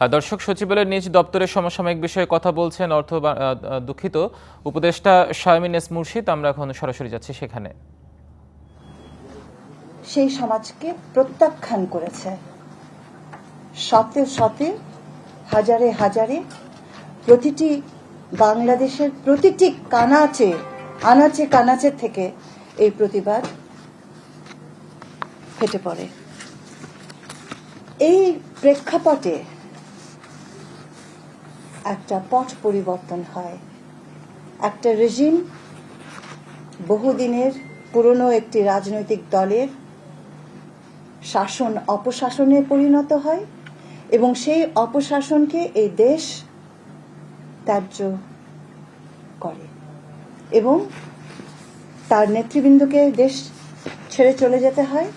দর্শক সচিবালয়ের নিজ দপ্তরের সমসাময়িক বিষয়ে কথা বলছেন অর্থ দুঃখিত উপদেষ্টা শায়মিন এস মুর্শিদ। আমরা এখন সরাসরি যাচ্ছি সেখানে। সেই সমাজকে প্রত্যাখ্যান করেছে। শতে শতে হাজারে হাজারে প্রতিটি বাংলাদেশের প্রতিটি কানাচে, আনাচে কানাচে থেকে এই প্রতিবাদ ফেটে পড়ে। এই প্রেক্ষাপটে একটা পট পরিবর্তন হয়। একটা রেজিম বহুদিনের পুরনো একটি রাজনৈতিক দলের শাসন অপশাসনে পরিণত হয় এবং সেই অপশাসনকে এই দেশ ত্যায্য করে এবং তার নেতৃবৃন্দকে দেশ ছেড়ে চলে যেতে হয়।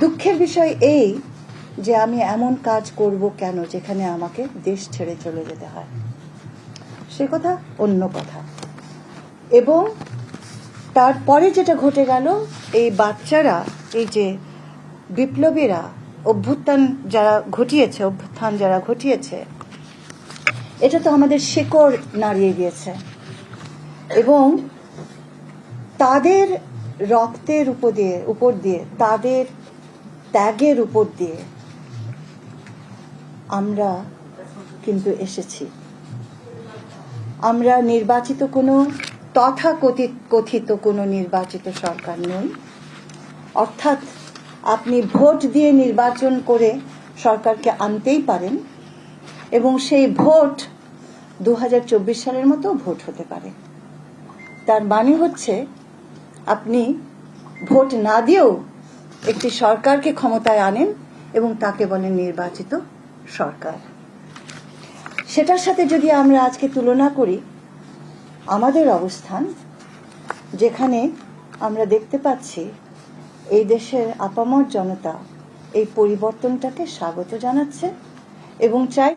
দুঃখের বিষয় এই যে আমি এমন কাজ করব কেন যেখানে আমাকে দেশ ছেড়ে চলে যেতে হয়? সে কথা অন্য কথা। এবং তারপরে যেটা ঘটে গেল, এই বাচ্চারা, এই যে বিপ্লবীরা, অভ্যুত্থান যারা ঘটিয়েছে, অভ্যুত্থান যারা ঘটিয়েছে, এটা তো আমাদের শেকড় নাড়িয়ে দিয়েছে এবং তাদের রক্তের উপর দিয়ে উপর দিয়ে, তাদের ত্যাগের উপর দিয়ে আমরা কিন্তু এসেছি। আমরা নির্বাচিত কোনো তথা কথিত কথিত কোনো নির্বাচিত সরকার নই। অর্থাৎ আপনি ভোট দিয়ে নির্বাচন করে সরকারকে আনতেই পারেন এবং সেই ভোট দু হাজার চব্বিশ সালের মতো ভোট হতে পারে। তার মানে হচ্ছে আপনি ভোট না দিয়েও একটি সরকারকে ক্ষমতায় আনেন এবং তাকে বলেন নির্বাচিত সরকার। সেটার সাথে যদি আমরা আজকে তুলনা করি, আমাদের অবস্থান, যেখানে আমরা দেখতে পাচ্ছি এই দেশের আপামর জনতা এই পরিবর্তনটাকে স্বাগত জানাচ্ছে এবং চাই